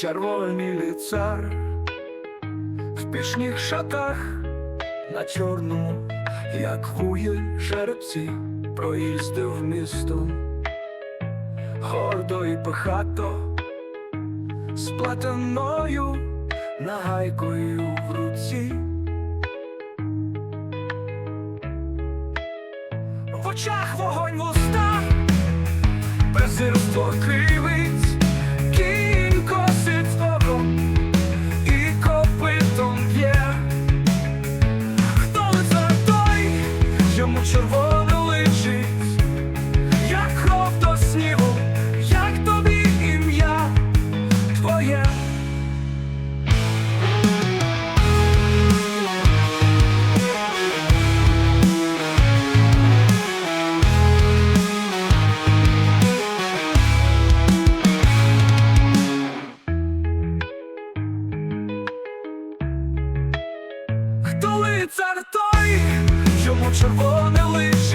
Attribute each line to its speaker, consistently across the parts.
Speaker 1: червоний лицар. В пішніх шатах на чорному, як вує жеребці, проїздив містом, гордо і пихато, з платаною нагайкою в руці. В очах вогонь в устах, презирство кривить, червоне личить, як кров снігу, як тобі ім'я твоє. Лицар йому червоне личить,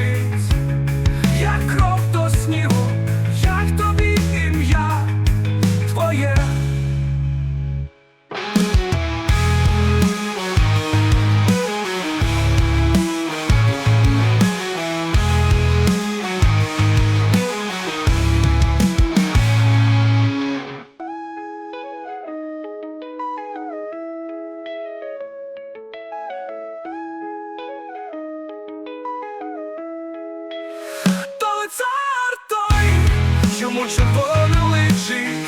Speaker 1: йому червоне личить,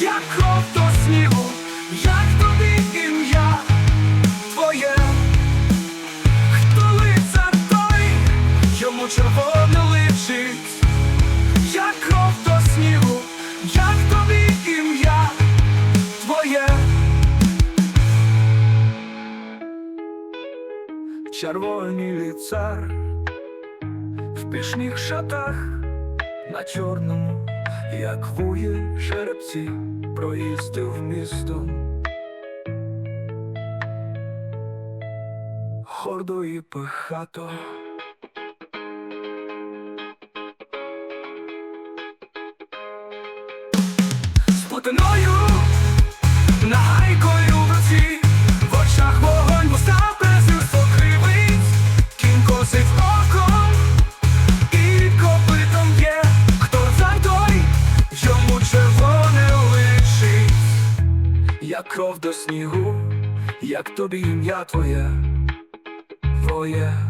Speaker 1: як кров до снігу, як тобі ім'я твоє. Хто лицар той, йому червоне личить, як кров до снігу, як тобі ім'я твоє. Червоний лицар в пішніх шатах на чорному, як вує жеребці, проїздив місто. Гордо і пихато. З як кров до снігу, як тобі ім'я твоє, твоє.